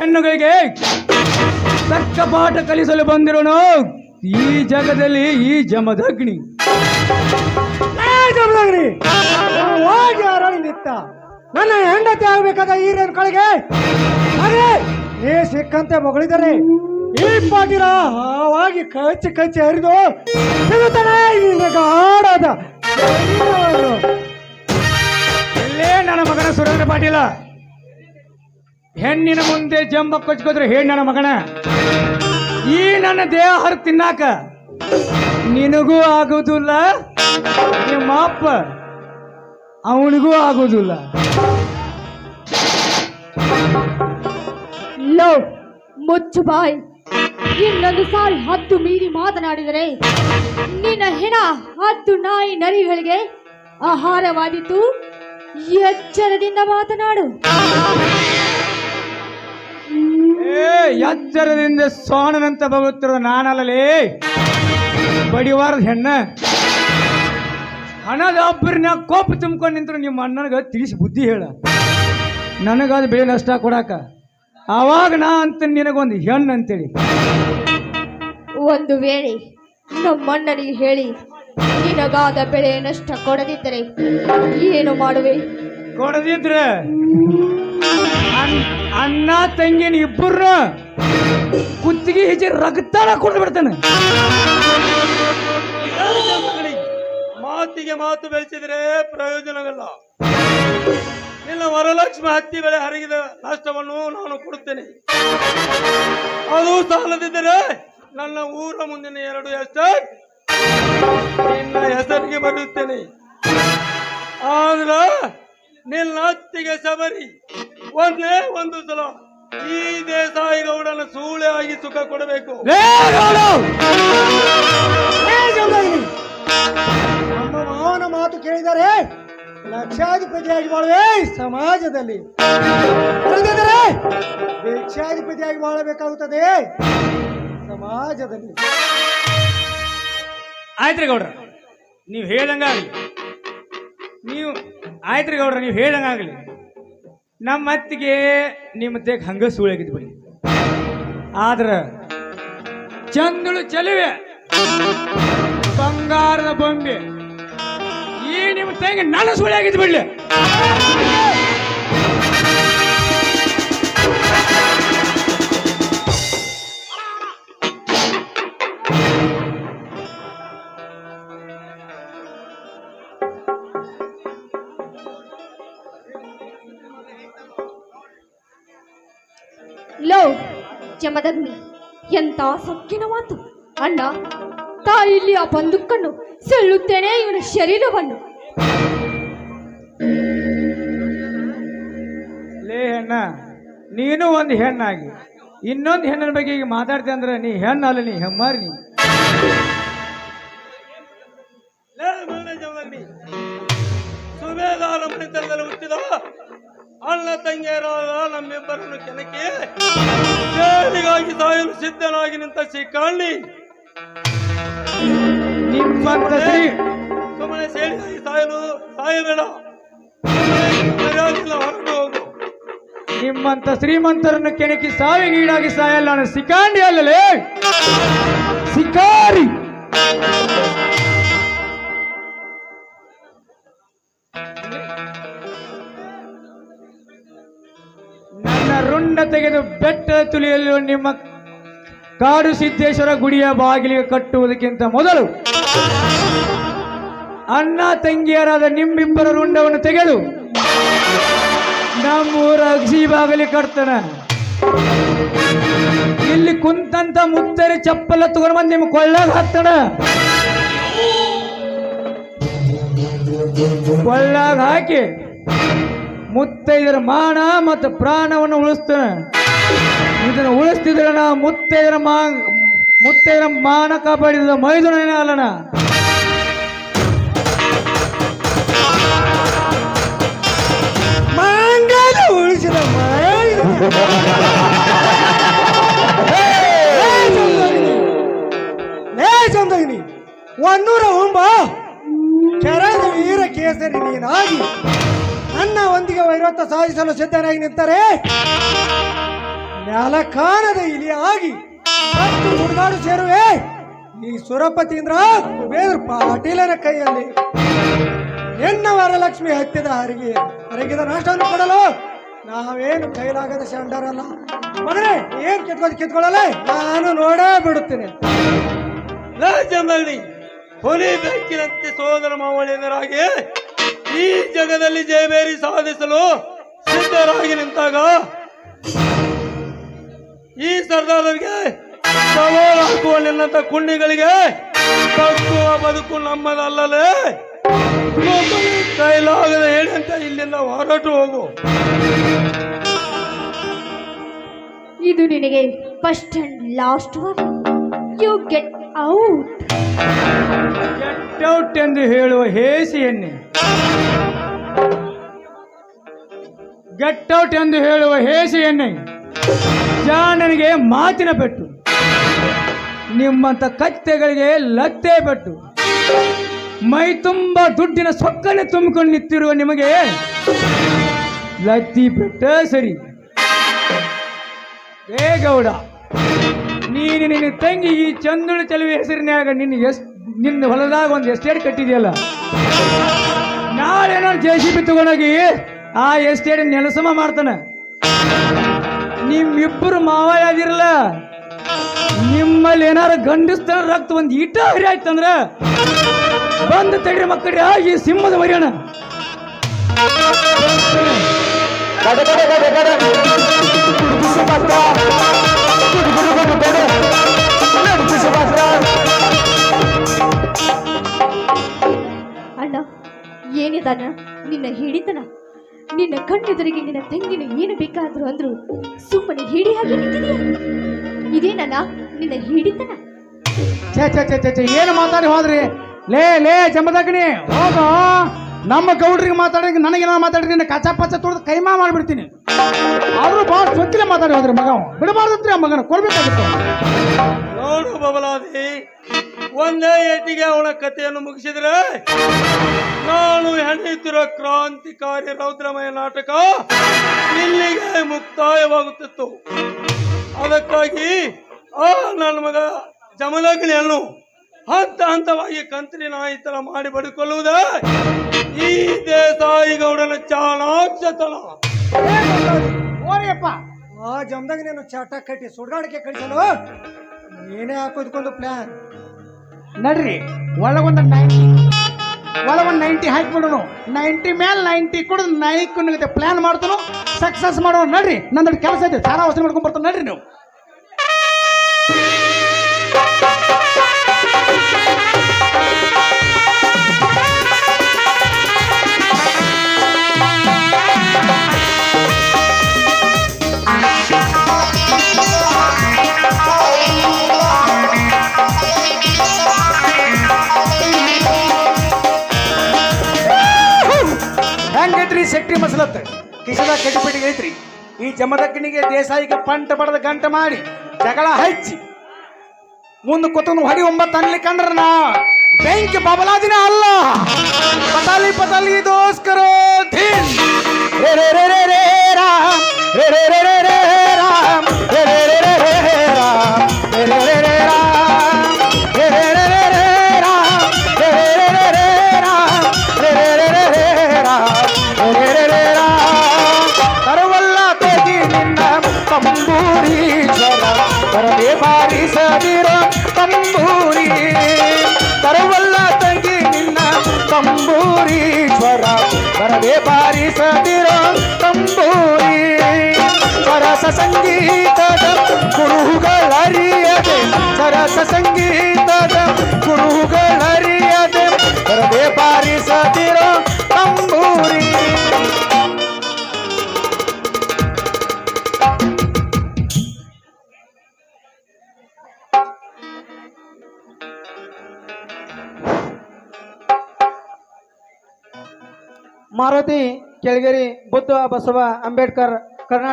ಹೆಣ್ಣುಗಳಿಗೆ ತಕ್ಕ ಪಾಠ ಕಲಿಸಲು ಬಂದಿರೋನು ಈ ಜಗದಲ್ಲಿ ಈ ಜಮದಗ್ನಿ ಜಮದಗ್ನಿ ಹೋಗಿ ನನ್ನ ಹೆಂಡತಿ ಆಗ್ಬೇಕಾದ ಈ ಕಳಿಗೆ ನೀ ಸಿಕ್ಕಂತೆ ಮಗಳಿದ್ದಾರೆ ಈ ಪಾಟಿರ ಹಾವಾಗಿ ಕಚ್ಚಿ ಕಚ್ಚಿ ಹರಿದು ಸಿಗುತ್ತಾನೆ ಆಡೋದ ಇಲ್ಲೇ ನನ್ನ ಮಗನ ಸುರೇಂದ್ರ ಪಾಟೀಲ. ಹೆಣ್ಣಿನ ಮುಂದೆ ಜಂಬ ಕೊಚ್ಕೋದ್ರೆ ಹೆಣ್ಣನ ಮಗನ? ಈ ನನ್ನ ದೇಹ ಹರ ತಿನ್ನಾಕ ನಿನಗೂ ಆಗುದಿಲ್ಲ, ನಿಮ್ಮ ಅಪ್ಪ ಅವನಿಗೂ ಆಗುದಿಲ್ಲ. ಮುಚ್ಚು ಬಾಯ್. ಇನ್ನೊಂದು ಸಾರಿ ಹದ್ದು ಮೀರಿ ಮಾತನಾಡಿದರೆ ನಿನ್ನ ಹೆಣ ಹತ್ತು ನಾಯಿ ನರಿಗಳಿಗೆ ಆಹಾರವಾದಿತ್ತು ಎಚ್ಚರದಿಂದ ಮಾತನಾಡು. ಎಚ್ಚರದಿಂದ ಸೋಣನಂತ ಬಗುತ್ತಿರೋ ನಾನಲ್ಲೇ ಬಡಿವಾರದ ಹೆಣ್ಣ. ಹಣದ ಒಬ್ಬರನ್ನ ಕೋಪ ತುಂಬಿಕೊಂಡು ನಿಂತರು ನಿಮ್ಮ ಅಣ್ಣನಿಗೆ ತಿಳಿಸಿ ಬುದ್ಧಿ ಹೇಳ. ನನಗಾದ ಬೆಳೆ ನಷ್ಟ ಕೊಡಾಕ. ಆವಾಗ ನಾ ಅಂತ ನಿನಗೊಂದು ಹೆಣ್ಣು ಅಂತೇಳಿ. ಒಂದು ವೇಳೆ ನಮ್ಮಣ್ಣನಿಗೆ ಹೇಳಿ ನಿನಗಾದ ಬೆಳೆ ನಷ್ಟ ಕೊಡದಿದ್ದರೆ ಏನು ಮಾಡುವೆ? ಕೊಡದಿದ್ರೆ? ಅಣ್ಣ, ತಂಗಿನ ಇಬ್ಬರು ಕುತ್ತಿಗೆ ಹೆಜ್ಜೆ ರಕ್ತಾನ ಕೊಂಡು ಬಿಡ್ತಾನೆ. ಮಾತಿಗೆ ಮಾತು ಬೆಳೆಸಿದ್ರೆ ಪ್ರಯೋಜನವಿಲ್ಲ. ನಿನ್ನ ವರಲಕ್ಷ್ಮಿ ಹತ್ತಿ ಬೆಳೆ ಹರಿಗಿದ ನಷ್ಟವನ್ನು ನಾನು ಕೊಡುತ್ತೇನೆ. ಅದು ಸಾಲದಿದ್ದರೆ ನನ್ನ ಊರ ಮುಂದಿನ ಎರಡು ಎಸ್ಟೇಟ್ ನಿನ್ನ ಹೆಸರಿಗೆ ಬರುತ್ತೇನೆ ಆದ್ರ ನಿನ್ನ ಹತ್ತಿಗೆ ಸಬರಿ. ಒಂದೇ ಒಂದು ಸಲ ಈ ದೇಸಾಯಿ ಗೌಡನ ಸೂಳೆ ಆಗಿ ಸುಖ ಕೊಡಬೇಕು. ನಮ್ಮ ಮಾವನ ಮಾತು ಕೇಳಿದರೆ ಲಕ್ಷಾಧಿಪತಿಯಾಗಿ ಬಾಳುವೆ ಸಮಾಜದಲ್ಲಿ. ಲಕ್ಷಾಧಿಪತಿಯಾಗಿ ಭಿಕ್ಷಾಧಿಪತಿಯಾಗಿ ಬಾಳಬೇಕಾಗುತ್ತದೆ ಸಮಾಜದಲ್ಲಿ. ಆಯ್ತ್ರಿ ಗೌಡ್ರ ನೀವು ಹೇಳಂಗಾಗ್ಲಿ ನೀವು ಆಯ್ತ್ರಿ ಗೌಡ್ರ ನೀವು ಹೇಳ್ದಂಗಾಗಲಿ. ನಮ್ಮ ಅತ್ತಿಗೆ ನಿಮ್ಮ ತೆಗ್ ಹಂಗ ಸುಳಾಗಿದ್ ಬಿಡಿ ಆದ್ರ ಚಂದಳು ಚಲಿವೆ. ಬಂಗಾರದ ಬೊಂಬೆ. ಈ ನಿಮ್ಮ ತೆಗೆ ನನ್ನ ಸುಳಿಯಾಗಿದ್ ಬಿಡ್ಲಿ ಎಂತ ಸೊಕ್ಕಿನ ಮಾತು ಅಣ್ಣ ತಾ ಇಲ್ಲಿ ಆ ಬಂದುಕನ್ನು ಸೆಳ್ಳುತ್ತೇನೆ ಇವನ ಶರೀರವನ್ನು. ಲೇ ಹೆಣ್ಣ ನೀನು ಒಂದು ಹೆಣ್ಣಾಗಿ. ಇನ್ನೊಂದು ಹೆಣ್ಣಿನ ಬಗ್ಗೆ ಈಗ ಮಾತಾಡ್ತೇ ಅಂದ್ರೆ ನೀ ಹೆಣ್ಣಲ್ಲ ನೀ ಹೆಮ್ಮಾರಿ ನೀ ಸುಬೇದಾರ ಮನೆತನದಲ್ಲಿ ಹುಟ್ಟಿದ ಅಣ್ಣ ತಂಗಿಯರಾದ ನಮ್ಮಿಬ್ಬರನ್ನು ಕೆಣಕಿ ಸೇಡಿಗಾಗಿ ಸಾಯಲು ಸಿದ್ಧನಾಗಿ ನಿಂತ ಶ್ರೀಕಾಂಡಿ ನಿಮ್ಮಂತ ಶ್ರೀ ಸುಮ್ಮನೆ ಸೇರಿ ಸಾಯಲು ಸಾಯಬೇಡ. ಹೊರಟು ಹೋಗು. ನಿಮ್ಮಂತ ಶ್ರೀಮಂತರನ್ನು ಕೆಣಕಿ ಸಾವಿಗೀಡಾಗಿ ಸಾಯಲ್ಲ ನಾನು. ಸಿಕಾಂಡಿ ಅಲ್ಲಲೇ. ಸಿಕಾರಿ ರುಂಡ ತೆಗೆದು ಬೆಟ್ಟ ತುಳಿಯಲು ನಿಮ್ಮ ಕಾಡು ಸಿದ್ದೇಶ್ವರ ಗುಡಿಯ ಬಾಗಿಲಿಗೆ ಕಟ್ಟುವುದಕ್ಕಿಂತ ಮೊದಲು ಅಣ್ಣ ತಂಗಿಯರಾದ ನಿಮ್ಮಿಬ್ಬರ ರುಂಡವನ್ನು ತೆಗೆದು ನಮ್ಮೂರ ಅಗಸಿ ಬಾಗಿಲಿ ಕಟ್ತಾನ. ಇಲ್ಲಿ ಕುಂತಂತ ಮುತ್ತರಿ ಚಪ್ಪಲ ತಗೊಂಡು ಬಂದು ನಿಮ್ಮ ಕೊಳ್ಳಾಗ ಹಾಕ್ತಾನ. ಕೊಳ್ಳಾಗ ಹಾಕಿ ಮುತ್ತೈದರ ಮಾನ ಮತ್ತು ಪ್ರಾಣವನ್ನು ಉಳಿಸ್ತೇನೆ. ಇದನ್ನು ಉಳಿಸ್ತಿದ್ರೆ ನಾ ಮುತ್ತೈದರ ಮಾ ಮುತ್ತೈದರ ಮಾನ ಕಾಪಾಡಿದ ಮೈದುನೇನ ಅಲ್ಲಣ ಜಮದಗ್ನಿ ಒನ್ನೂರ ಒಂಬ ಕೆರೆದ ವೀರ ಕೇಸರಿ ನೀನಾಗಿ. ನನ್ನ ಒಂದಿಗೆ ವೈರತ್ವ ಸಾಧಿಸಲು ಸಿದ್ಧನಾಗಿ ನಿಂತರೆ, ಮ್ಯಾಲಕಾನದ ಇಲಿಯಾಗಿ ಮತ್ತು ಹುಡುಗಾಡು ಸೇರುವೆ. ಈ ಸುರಪತೀಂದ್ರ ಕುಬೇರ್ ಪಾಟೀಲನ ಕೈಯಲ್ಲಿ. ಎನ್ನ ವರಲಕ್ಷ್ಮಿ ಹತ್ತಿದ ಹರಿಗೆ ಹರಗಿದ ನಾಷ್ಟವನ್ನು ಕೊಡಲು ನಾವೇನು ಕೈಲಾಗದ ಶಂಡರಲ್ಲ. ಮಗನೇ, ಏನ್ ಕಿತ್ಕೊಂಡು ಕಿತ್ಕೊಳ್ಳಲ್ಲ ನಾನು ನೋಡೇ ಬಿಡುತ್ತೇನೆ. ಲೇ ಜಮದಗ್ನಿ ಹುಲಿ ಬೆಂಕಿನಂತೆ ಸೋದರ ಮಾವಳಿಯರಾಗಿ ಈ ಜಗದಲ್ಲಿ ಜಯಬೇರಿ ಸಾಧಿಸಲು ಸಿದ್ಧರಾಗಿ ನಿಂತಾಗ ಈ ಸರ್ದಾರರಿಗೆ ಸವಾಲು ಹಾಕುವ ನಿನ್ನಂತ ಕುಂಡಿಗಳಿಗೆ ತಕ್ಕುವ ಬದುಕು ನಮ್ಮದಲ್ಲಲೇ ಇನ್ನೊಬ್ಬನಿಗೆ ಕೈಲಾಗದ ಹೇಳಿ ಅಂತ ಇಲ್ಲಿಂದ ಹೊರಟು ಹೋಗು. ಇದು ನಿನಗೆ first and last you get out get out ಎಂದು ಹೇಳುವ ಹೇಸಿಯನ್ನೇ ಗೆಟ್ ಔಟ್ ಎಂದು ಹೇಳುವ ಹೇಸೆಯನ್ನೇ ಜಾಣನಿಗೆ ಮಾತಿನ ಪೆಟ್ಟು. ನಿಮ್ಮಂತ ಕತ್ತೆಗಳಿಗೆ ಲತ್ತೆ ಪೆಟ್ಟು. ಮೈ ತುಂಬ ದುಡ್ಡಿನ ಸೊಕ್ಕನೆ ತುಂಬಿಕೊಂಡು ನಿಂತಿರುವ ನಿಮಗೆ ಲತ್ತಿ ಪೆಟ್ಟ ಸರಿ. ಏ ಗೌಡ, ನೀನು ನಿನ್ನ ತಂಗಿ ಈ ಚಂದುಳು ಚೆಲುವೆ ಹೆಸರಿನಾಗ ನಿನ್ನ ಎಸ್ ನಿನ್ನ ಹೊಲದಾಗ ಒಂದು ಎಸ್ಟೇಟ್ ಕಟ್ಟಿದೆಯಲ್ಲ? ನಾಳೆ ಜೆ ಸಿ ಬಿ ತಗೊಂಡೋಗಿ ಆ ಎಸ್ಟೇಟ್ ನೆಲಸಮ ಮಾಡ್ತಾನೆ. ನಿಮ್ಮಿಬ್ಬರು ಮಾವ ಆಗಿರಲ್ಲ ನಿಮ್ಮಲ್ಲಿ ಏನಾರ ಗಂಡಸ್ತರ ರಕ್ತ ಒಂದು ಇಟ ಹರಿ ಆಯ್ತಂದ್ರ ಬಂದು ತಡ್ರಿ ಮಕ್ಕಳಿ ಈ ಸಿಂಹದ ಮರಿಯೋಣ ನಿನ್ನ ಹಿಡಿತನ ನಿನ್ನ ಕಣ್ಣೆದುರಿಗೆ ನಿನ್ನ ತಂಗಿನ ಏನು ಬೇಕಾದರೂ ಅಂದ್ರು ಸುಮ್ಮನೆ ಹಿಡಿ ನಿಂತಿದೆಯಾ ಇದೇನಲ್ಲ ನಿನ್ನ ಹಿಡಿತನ. ಛೇ ಛೇ ಛೇ ಛೇ ಛೇ ಏನು ಮಾತಾಡಿ ಹೋದ್ರಿ? ಲೇ ಲೇ ಜಮದಗ್ನಿ ಹೋಗೋ. ನಮ್ಮ ಗೌಡ್ರಿಗೆ ಮಾತಾಡಿ ನನಗೇನ ಮಾತಾಡ್ರಿ ನಿನ್ನ ಕಚ ಪಚ್ಚ ತುಳಿದು ಕೈಮಾ ಮಾಡಿಬಿಡ್ತೀನಿ. ಅವರು ಭಾಳ ಸೊಕ್ಕಿಲೆ ಮಾತಾಡಿ ಹೋದ್ರಿ ಮಗ ಬಿಡಬಾರ್ದಂತ್ರಿ ಬಿಡಬಾರ್ದತ್ರಿ ಆ ಮಗನ ಕೊಡ್ಬೇಕಾಗಿತ್ತು. ನೋಡು ಬಬಲಾದಿ. ಒಂದೇ ಏಟಿಗೆ ಅವಳ ಕಥೆಯನ್ನು ಮುಗಿಸಿದ್ರೆ ನಾನು ಹೆಣೆಯುತ್ತಿರೋ ಕ್ರಾಂತಿಕಾರಿ ರೌದ್ರಮಯ ನಾಟಕ ಇಲ್ಲಿಗೆ ಮುಕ್ತಾಯವಾಗುತ್ತಿತ್ತು. ಅದಕ್ಕಾಗಿ ಆ ನನ್ನ ಮಗ ಜಮಲಗ್ನಿಯನ್ನು ಹಂತ ಹಂತವಾಗಿ ಕಂತ್ರಿ ನಾಯಿ ತರ ಮಾಡಿ ಬಡ್ಕೊಳ್ಳುವುದ ಈ ದೇಸಾಯಿ ಗೌಡನ ಚಾಣಾಕ್ಷತನ. ಆ ಜಮದಾಗ ನೀನು ಚಾಟ ಕಟ್ಟಿ ಸುಡ್ಗಾಡಿಕೆ ಕಳಿಸಲು ನೀನೇ ಹಾಕೋದ್ಕೊಂಡು ಪ್ಲಾನ್ ನಡ್ರಿ ಒಳಗೊಂದು ನೈಂಟಿ ಒಳಗೊಂದು ನೈಂಟಿ ಹಾಕಿಬಿಡೋನು ನೈಂಟಿ ಮೇಲೆ ನೈಂಟಿ ಕೊಡೋದು ನೈಕ್ ಪ್ಲಾನ್ ಮಾಡ್ತಾನು ಸಕ್ಸಸ್ ಮಾಡೋಣ ನಡ್ರಿ ನಂದು ಕೆಲಸ ಇದೆ ಸಾಲ ವಸೂಲಿ ಮಾಡ್ಕೊಂಡ್ ಬರ್ತಾನೆ ನಡ್ರಿ ನೀವು ಕಿಶದ ಕಟಿಪಿಟಿಗೆ ಐತ್ರಿ ಈ ಜಮದಕ್ಕನಿಗೆ ದೇಸಾಯಿಗೆ ಪಂಟ ಬಡದ ಗಂಟ ಮಾಡಿ ಜಗಳ ಹಚ್ಚಿ ಮುಂದೆ ಕೂತನು ಹೊಡಿ ಒಂಬತ್ತು ಅನ್ಲಿ ಕಂಡ್ರ ನಾ ಬೆಂಕಿ ಬಬಲಾದಿನ ಅಲ್ಲ. ಪತಾಲಿ ಪದಲಿ ದೋಸ್ಕರೋ ಧಿನ್ ರೇ ರೇ ರೇ ರೇ ರೇ, ರಾಮ್. ರೇ ರೇ ರೇ ರೇ ರೇ ತಂಬೂರೀಶ್ವರ ಬರದೆ ಬಾರಿಸದಿರೋ ತಂಬೂರಿ ಸರಸ ಸಂಗೀತದ ಗುರುಗಳರಿಯದೆ ಸರಸ ಸಂಗೀತದ ಗುರುಗಳರಿಯದೆ ಬರದೆ ಬಾರಿಸದಿರೋ ತಂಬೂರಿ ಮಾರುತಿ ಕೆಳಗೇರಿ ಬುದ್ಧ ಬಸವ ಅಂಬೇಡ್ಕರ್ ಕರ್ನಾಟಕ